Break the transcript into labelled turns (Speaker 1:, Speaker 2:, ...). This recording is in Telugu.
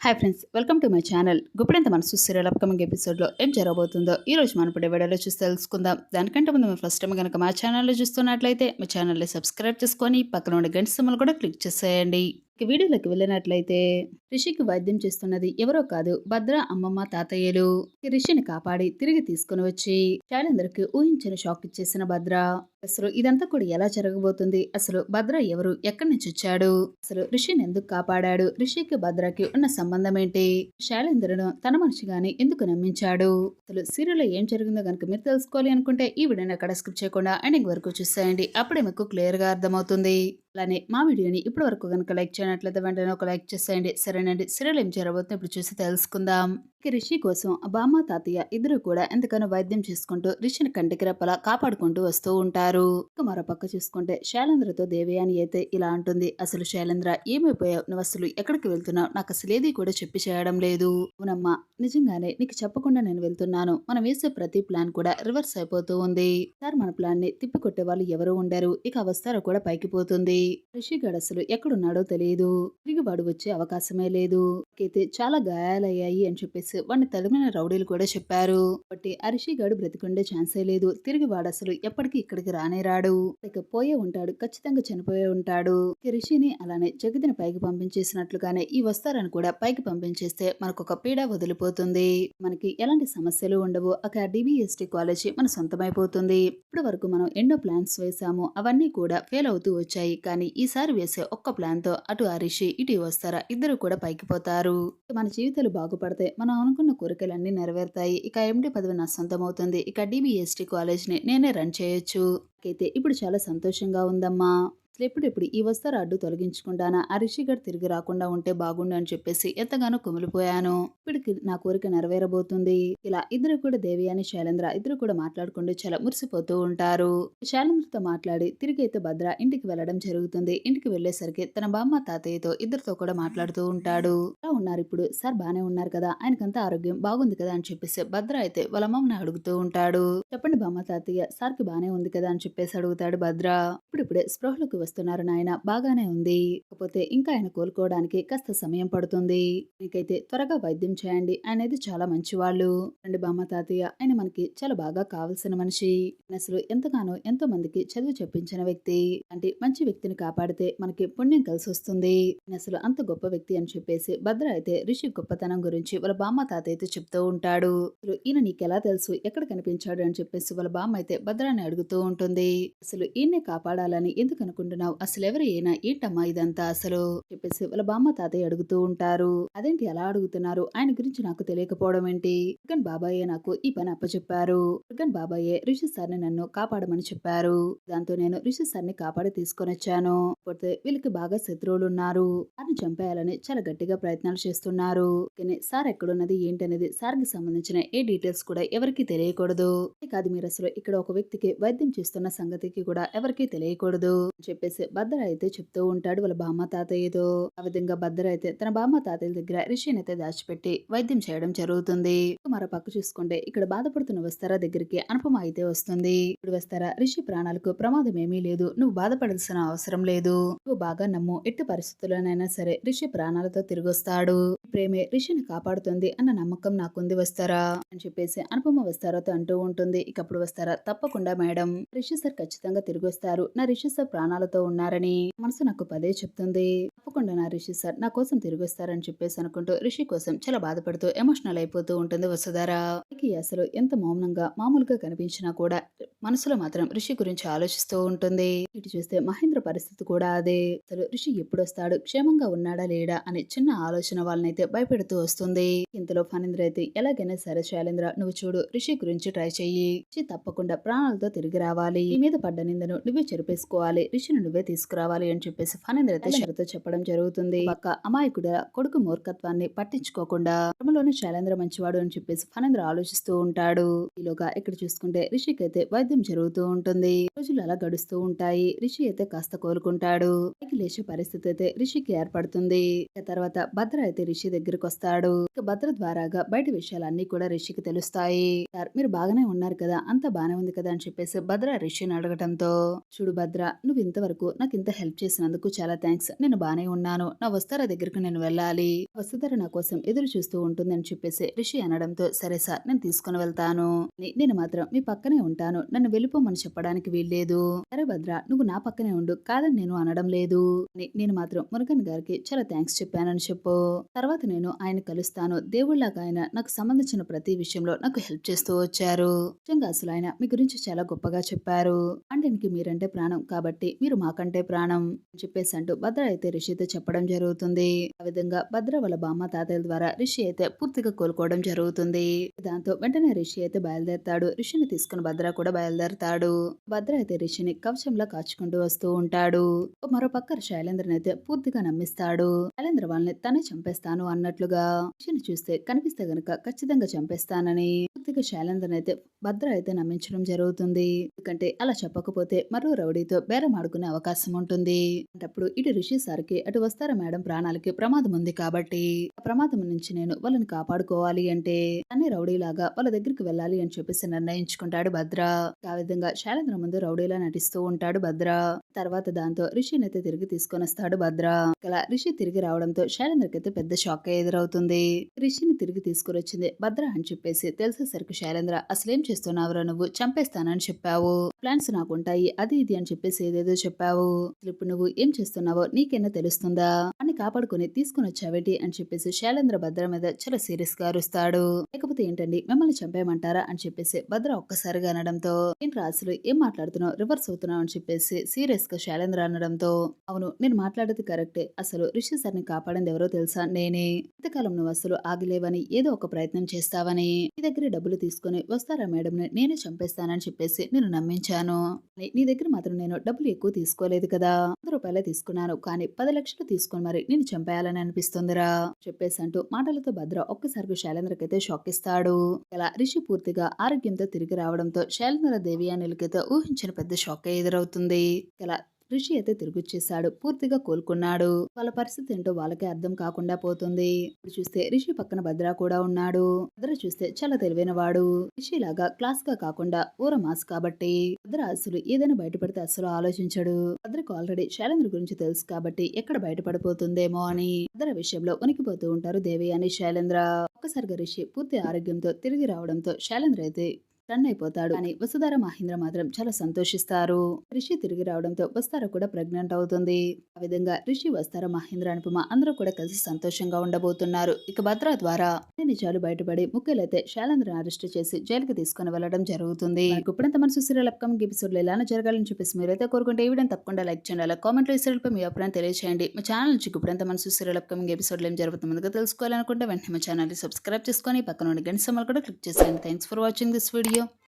Speaker 1: Hi friends welcome to my channel Guppedantha Manasu serial upcoming ఎపిసోడ్లో ఏం జరగబోతుందో ఈ రోజు మనం ఇప్పుడు వీడియోలో చూసి తెలుసుకుందాం. దానికంటే ముందు మీరు ఫస్ట్ టైం కనుక మా ఛానల్లో చూస్తున్నట్లయితే మా ఛానల్ని సబ్స్క్రైబ్ చేసుకొని పక్కన ఉండే గంట సింబల్ కూడా క్లిక్ చేసేయండి. వీడియోలోకి వెళ్ళినట్లయితే రిషికి వైద్యం చేస్తున్నది ఎవరో కాదు భద్ర అమ్మమ్మ తాతయ్యలు. రిషిని కాపాడి తిరిగి తీసుకుని వచ్చి శైలేందర్కి ఊహించిన షాక్ ఇచ్చేసిన భద్ర. అసలు ఇదంతా కూడా ఎలా జరగబోతుంది? అసలు భద్ర ఎవరు? ఎక్కడి నుంచి వచ్చాడు? అసలు రిషిని ఎందుకు కాపాడాడు? రిషికి భద్రకి ఉన్న సంబంధం ఏంటి? శైలేంద్రను తన మనిషిగాని ఎందుకు నమ్మించాడు? అసలు సీరియల్లో ఏం జరిగిందో కనుక మీరు తెలుసుకోవాలి అనుకుంటే ఈ వీడియోని అక్కడ స్క్రిప్ట్ చేయకుండా ఎండింగ్ వరకు చూసేయండి. అప్పుడే మీకు క్లియర్గా అర్థమవుతుంది. అలానే మా వీడియోని ఇప్పటి వరకు కనుక లైక్ చేయనట్లయితే వెంటనే ఒక లైక్ చేసేయండి. సరేనండి. సీరియల్ ఏం జరగబోతుందో ఇప్పుడు చూసి తెలుసుకుందాం. రిషి కోసం బామ్మ తాతయ్య ఇద్దరు కూడా ఎంతగానో వైద్యం చేసుకుంటూ రిషిని కంటికి రెప్పలా కాపాడుకుంటూ వస్తూ ఉంటారు. మరోపక్క మరో పక్క చూసుకుంటే శైలేంద్రతో దేవయాని అయితే ఇలా అంటుంది. అసలు శైలేంద్ర ఏమైపోయావు? నువ్వు అసలు ఎక్కడికి వెళ్తున్నావు? నాకు అసలు ఏది కూడా చెప్పి చేయడం లేదు. అవునమ్మా నిజంగానే నీకు చెప్పకుండా నేను వెళ్తున్నాను. మనం వేసే ప్రతి ప్లాన్ కూడా రివర్స్ అయిపోతూ ఉంది. సార్ మన ప్లాన్ని తిప్పికొట్టే వాళ్ళు ఎవరు ఉండరు. ఇక వస్తారో కూడా పైకి పోతుంది. రిషి గడు అసలు ఎక్కడున్నాడో తెలియదు. తిరిగివాడు వచ్చే అవకాశమే లేదు. అయితే చాలా గాయాలయ్యాయి అని చెప్పేసి వాడిని తరిమిన రౌడీలు కూడా చెప్పారు. కాబట్టి అరిషి గాడు బ్రతికుండే ఛాన్సే లేదు. తిరిగి వాడు అసలు ఎప్పటికీ ఇక్కడికి రానే రాడు. ఇక పోయే ఉంటాడు. ఖచ్చితంగా చనిపోయే ఉంటాడు. రిషిని అలానే జగతిని పైకి పంపించేసినట్లుగానే ఈ వస్తారని కూడా పైకి పంపించేస్తే మనకు ఒక పీడ వదిలిపోతుంది. మనకి ఎలాంటి సమస్యలు ఉండవు. అక్కడ డిబిఎస్టి కాలేజీ మన సొంతమైపోతుంది. ఇప్పటి వరకు మనం ఎన్నో ప్లాన్స్ వేసాము అవన్నీ కూడా ఫెయిల్ అవుతూ వచ్చాయి. కానీ ఈసారి వేసే ఒక్క ప్లాన్తో అటు అరిషి ఇటు వస్తారా ఇద్దరు కూడా పైకి పోతారు. మన జీవితాలు బాగుపడతాయి మనం అనుకున్న కోరికలన్నీ నెరవేరుతాయి. ఇక ఎండి పదవి నా సొంతమవుతుంది. ఇక డిబిఎస్టి కాలేజ్ని నేనే రన్ చేయొచ్చు. అయితే ఇప్పుడు చాలా సంతోషంగా ఉందమ్మా. ఎప్పుడెప్పుడు ఈ వస్తారు అడ్డు తొలగించుకుంటానా? అరిషిగడ్ తిరిగి రాకుండా ఉంటే బాగుండు అని చెప్పేసి ఎంతగానో కుమిలిపోయాను. ఇప్పటికి నా కోరిక నెరవేరబోతుంది. ఇలా ఇద్దరు కూడా దేవి అని శైలేంద్ర ఇద్దరు కూడా మాట్లాడుకుంటూ చాలా మురిసిపోతూ ఉంటారు. శైలేంద్రతో మాట్లాడి తిరిగి అయితే భద్ర ఇంటికి వెళ్ళడం జరుగుతుంది. ఇంటికి వెళ్ళేసరికి తన బామ్మ తాతయ్యతో ఇద్దరితో కూడా మాట్లాడుతూ ఉంటాడు. ఎలా ఉన్నారు ఇప్పుడు? సార్ బానే ఉన్నారు కదా? ఆయనకంతా ఆరోగ్యం బాగుంది కదా? అని చెప్పేసి భద్ర అయితే వాళ్ళ అమ్మమ్మని అడుగుతూ ఉంటాడు. చెప్పండి బామ్మ తాతయ్య సార్కి బానే ఉంది కదా? అని చెప్పేసి అడుగుతాడు భద్ర. ఇప్పుడిప్పుడే స్పృహలోకి చేస్తున్నారు నాయన. బాగానే ఉంది. కాకపోతే ఇంకా ఆయన కోలుకోవడానికి కాస్త సమయం పడుతుంది. మీకైతే త్వరగా వైద్యం చేయండి ఆయన అయితే చాలా మంచివాళ్ళు. రండి బామ్మ తాతయ్య. ఆయన మనకి చాలా బాగా కావలసిన మనిషి. అసలు ఎంతగానో ఎంతో మందికి చదువు చెప్పించిన వ్యక్తి. అంటే మంచి వ్యక్తిని కాపాడితే మనకి పుణ్యం కలిసి వస్తుంది. అసలు అంత గొప్ప వ్యక్తి అని చెప్పేసి భద్ర అయితే ఋషి గొప్పతనం గురించి వాళ్ళ బామ్మ తాతయ్యతో చెప్తూ ఉంటాడు. అసలు ఈయన నీకెలా తెలుసు? ఎక్కడ కనిపించాడు? అని చెప్పేసి వాళ్ళ బామ్మ అయితే భద్రాన్ని అడుగుతూ ఉంటుంది. అసలు ఈయన్నే కాపాడాలని ఎందుకు అనుకుంటున్నావు? అసలు ఎవరు ఏనా? ఏంటమ్మా ఇదంతా అసలు? చెప్పేసి వాళ్ళ బామ్మ తాతయ్య అడుగుతూ ఉంటారు. అదేంటి ఎలా అడుగుతున్నారు? ఆయన గురించి నాకు తెలియకపోవడం ఏంటి? దుర్గన్ బాబాయే నాకు ఈ పని అప్పచెప్పారు. దుర్గన్ బాబాయే రిషి సార్ని నన్ను కాపాడమని చెప్పారు. దాంతో నేను రిషి సార్ని కాపాడి తీసుకొని వచ్చాను. పోతే వీళ్ళకి బాగా శత్రువులు ఉన్నారు సార్ని చంపేయాలని చాలా గట్టిగా ప్రయత్నాలు చేస్తున్నారు. కానీ సార్ ఎక్కడున్నది? ఏంటనేది సార్కి సంబంధించిన ఏ డీటెయిల్స్ కూడా ఎవరికీ తెలియకూడదు. కాదు మీరు అసలు ఇక్కడ ఒక వ్యక్తికి వైద్యం చేస్తున్న సంగతికి కూడా ఎవరికీ తెలియకూడదు. చెప్పి చెప్పేసి భద్ర అయితే చెప్తూ ఉంటాడు. వాళ్ళ బామ్మ తాతయ్యతో ఆ విధంగా భద్ర అయితే తన బామ్మ తాతయ్య దగ్గర రిషిని అయితే దాచిపెట్టి వైద్యం చేయడం జరుగుతుంది. మరో పక్క చూసుకుంటే ఇక్కడ బాధపడుతున్న వస్తారా దగ్గరికి అనుపమ అయితే వస్తుంది. ఇప్పుడు వస్తారా? రిషి ప్రాణాలకు ప్రమాదం ఏమీ లేదు. నువ్వు బాధపడాల్సిన అవసరం లేదు. నువ్వు బాగా నమ్ము. ఎట్టి పరిస్థితుల్లోనైనా సరే రిషి ప్రాణాలతో తిరిగొస్తాడు. ప్రేమే రిషిని కాపాడుతుంది అన్న నమ్మకం నాకుంది వస్తారా అని చెప్పేసి అనుపమ వస్తారాతో అంటూ ఉంటుంది. ఇకప్పుడు వస్తారా? తప్పకుండా మేడం. రిషి సార్ ఖచ్చితంగా తిరిగి వస్తారు నా రిషి సార్ ప్రాణాలతో ఉన్నారని మనసు నాకు పదే చెప్తుంది. తప్పకుండా నా రిషి సార్ నా కోసం తిరిగి వస్తారని చెప్పేసి అనుకుంటూ రిషి కోసం చాలా బాధపడుతూ ఎమోషనల్ అయిపోతూ ఉంటుంది వసుధార. అసలు ఎంత మౌనంగా మామూలుగా కనిపించినా కూడా మనసులో మాత్రం రిషి గురించి ఆలోచిస్తూ ఉంటుంది. ఇటు చూస్తే మహేంద్ర పరిస్థితి కూడా అదే. అసలు రిషి ఎప్పుడు వస్తాడు క్షేమంగా ఉన్నాడా? లేడా? అనే చిన్న ఆలోచన వాళ్ళనైతే భయపెడుతూ వస్తుంది. ఇంతలో ఫణీంద్ర అయితే ఎలాగైనా సరే శైలేంద్ర నువ్వు చూడు రిషి గురించి ట్రై చెయ్యి. రిషి తప్పకుండా ప్రాణాలతో తిరిగి రావాలి. నీ మీద పడ్డ నిందను నువ్వే చెరిపేసుకోవాలి. రిషిని నువ్వే తీసుకురావాలి అని చెప్పేసి ఫణీంద్ర అయితే షరతో చెప్పడం జరుగుతుంది. పక్క అమాయకుడ కొడుకు మూర్ఖత్వాన్ని పట్టించుకోకుండా క్రమంలోనే శైలేంద్ర మంచివాడు అని చెప్పేసి ఫణీంద్ర ఆలోచిస్తూ ఉంటాడు. ఈలోగా ఇక్కడ చూసుకుంటే రిషికి అయితే వైద్యం జరుగుతూ ఉంటుంది. రోజులు అలా గడుస్తూ ఉంటాయి. రిషి అయితే కాస్త కోలుకుంటాడు. పైకి లేచే పరిస్థితి అయితే రిషికి ఏర్పడుతుంది. తర్వాత భద్ర అయితే రిషి దగ్గరికి వస్తాడు. ఇక భద్ర ద్వారాగా బయట విషయాలన్నీ కూడా రిషికి తెలుస్తాయి. సార్ మీరు బాగానే ఉన్నారు కదా అంత బానే ఉంది కదా అని చెప్పేసి భద్ర రిషిని అడగటంతో చూడు భద్ర నువ్వు ఇంతవరకు నాకు ఇంత హెల్ప్ చేసినందుకు చాలా థ్యాంక్స్ నేను బానే ఉన్నాను. నా వస్తారా దగ్గరకు నేను వెళ్ళాలి. వసుధర నా కోసం ఎదురు చూస్తూ ఉంటుందని చెప్పేసి రిషి అనడంతో సరే సార్ నేను తీసుకుని వెళ్తాను. నేను మాత్రం మీ పక్కనే ఉంటాను. నన్ను వెళ్ళిపోమని చెప్పడానికి లేదు. సరే భద్ర నువ్వు నా పక్కనే ఉండు. కాదని నేను అనడం లేదు. నేను మాత్రం మురుగన్ గారికి చాలా థ్యాంక్స్ చెప్పానని చెప్పు. తర్వాత నేను ఆయన కలుస్తాను. దేవుళ్ళగా ఆయన నాకు సంబంధించిన ప్రతి విషయంలో నాకు హెల్ప్ చేస్తూ వచ్చారు. నిజంగా అసలు ఆయన మీ గురించి చాలా గొప్పగా చెప్పారు. అంటేనికి మీరంటే ప్రాణం కాబట్టి మీరు మాకంటే ప్రాణం అని చెప్పేసి అంటూ భద్ర అయితే రిషితో చెప్పడం జరుగుతుంది. ఆ విధంగా భద్ర వాళ్ళ బామ్మ తాతయ్యల ద్వారా రిషి అయితే పూర్తిగా కోలుకోవడం జరుగుతుంది. దాంతో వెంటనే రిషి అయితే బయలుదేరతాడు. రిషిని తీసుకుని భద్ర కూడా బయలుదేరతాడు. భద్ర అయితే రిషిని కవచంలా కాచుకుంటూ వస్తూ ఉంటాడు. మరోపక్క శైలేంద్రని అయితే పూర్తిగా నమ్మిస్తాడు. శైలేంద్ర వాళ్ళని తనే చంపేస్తాను అన్నట్లుగా. రిషిని చూస్తే కనిపిస్తే గనుక ఖచ్చితంగా చంపేస్తానని. పూర్తిగా శైలేంద్రని అయితే భద్ర అయితే నమ్మించడం జరుగుతుంది. ఎందుకంటే అలా చెప్పకపోతే మరో రౌడీతో బేరం ఆడుకునే అవకాశం ఉంటుంది. అప్పుడు ఇటు రిషి సార్కి అటు వస్తారా మేడం ప్రాణాలకి ప్రమాదం ఉంది కాబట్టి ఆ ప్రమాదం నుంచి నేను వాళ్ళని కాపాడుకోవాలి అంటే అన్ని రౌడీలాగా వాళ్ళ దగ్గరికి వెళ్ళాలి అని చెప్పేసి నిర్ణయించుకుంటాడు భద్ర. ఆ విధంగా శైలేంద్ర ముందు రౌడీలా నటిస్తూ ఉంటాడు భద్ర. తర్వాత దాంతో రిషిని అయితే తిరిగి తీసుకొని వస్తాడు భద్ర. ఇలా రిషి తిరిగి రావడంతో శైలేంద్రకి అయితే పెద్ద షాక్ ఎదురవుతుంది. రిషిని తిరిగి తీసుకురొచ్చింది భద్ర అని చెప్పేసి తెలిసేసరికి శైలేంద్ర అసలేం చేస్తున్నావురా నువ్వు? చంపేస్తానని చెప్పావు. ప్లాన్స్ నాకుంటాయి. అది ఇది అని చెప్పేసి ఏదేదో చెప్పావు. ఇప్పుడు నువ్వు ఏం చేస్తున్నావో నీకేనా తెలుస్తుందా? అని కాపాడుకుని తీసుకుని వచ్చావేటి? అని చెప్పేసి శైలేంద్ర భద్ర మీద చాలా సీరియస్గా అరుస్తాడు. లేకపోతే ఏంటండి? మిమ్మల్ని చంపేయమంటారా? అని చెప్పేసి భద్ర ఒక్కసారిగా అనడంతో ఏంట్రా అసలు ఏం మాట్లాడుతున్నావు? రివర్స్ అవుతున్నావు అని చెప్పేసి సీరియస్గా శైలేంద్ర అనడంతో అవును నేను మాట్లాడేది కరెక్టే. అసలు రిషి సార్ని కాపాడింది ఎవరో తెలుసా నేనే? ఇంతకాలం నువ్వు అసలు ఆగిలేవని ఏదో ఒక ప్రయత్నం చేస్తావని. నీ దగ్గర డబ్బులు తీసుకుని వస్తారా మేడం నేనే చంపేస్తానని చెప్పేసి నేను నమ్మించాను. నీ- దగ్గర మాత్రం నేను డబ్బులు ఎక్కువ తీసుకోలేదు కదా. వంద రూపాయలే తీసుకున్నాను. కానీ పది లక్షలు తీసుకుని మరి నేను చంపేయాలని అనిపిస్తుందిరా చెప్పేసి అంటూ మాటలతో భద్ర ఒక్కసారి శైలేంద్రకైతే షాక్ ఇస్తాడు. ఇలా రిషి పూర్తిగా ఆరోగ్యంతో తిరిగి రావడంతో శైలేంద్ర దేవి అనిలకైతే ఊహించిన పెద్ద షాక్ ఎదురవుతుంది. ఇలా రిషి అయితే తిరిగొచ్చేసాడు పూర్తిగా కోలుకున్నాడు. వాళ్ళ పరిస్థితి ఏంటో వాళ్ళకే అర్థం కాకుండా పోతుంది. ఇప్పుడు చూస్తే రిషి పక్కన భద్ర కూడా ఉన్నాడు. భద్ర చూస్తే చాలా తెలివైన వాడు రిషి లాగా క్లాస్గా కాకుండా ఊర మాస్ కాబట్టి భద్ర అసలు ఏదైనా బయటపడితే అసలు ఆలోచించడు. భద్రకు ఆల్రెడీ శైలేంద్ర గురించి తెలుసు కాబట్టి ఎక్కడ బయటపడిపోతుందేమో అని భద్ర విషయంలో ఉనికిపోతూ ఉంటారు దేవి అని శైలేంద్ర. ఒక్కసారిగా రిషి పూర్తి ఆరోగ్యంతో తిరిగి రావడంతో శైలేంద్ర అయితే రన్ అయిపోతాడు అని వసుధార మహేంద్ర మాత్రం చాలా సంతోషిస్తారు. రిషి తిరిగి రావడంతో వస్తార కూడా ప్రెగ్నెంట్ అవుతుంది. ఆ విధంగా రిషి వస్తార మహేంద్ర అనుపమ అందరూ కూడా కలిసి సంతోషంగా ఉండబోతున్నారు. ఇక భద్ర ద్వారా అన్ని నిజాలు బయటపడి ముఖ్యులైతే శైలేంద్రను అరెస్ట్ చేసి జైలుకి తీసుకుని వెళ్ళడం జరుగుతుంది. ఇప్పుడంత మనసు సీరియల్ అప్కమింగ్ ఎపిసోడ్లో ఎలా జరగాలని చెప్పేసి మీరైతే కోరుకుంటే ఈ వీడియో తప్పకుండా లైక్ చేయండి. అలా కామెంట్లో ఈ మీ అభిప్రాయం తెలియజేయండి మా ఛానల్ నుంచి ఇప్పుడంత మనసు సీరియల్ అప్కమింగ్ ఎపిసోడ్ ఏం జరుగుతుంది ముందుగా తెలుసుకోవాలనుకుంటే వెంటనే మా ఛానల్ సబ్స్క్రైబ్ చేసుకొని పక్కన ఉన్న గంట సమ్మలు కూడా క్లిక్ చేసేయండి. Thanks for watching this video episodio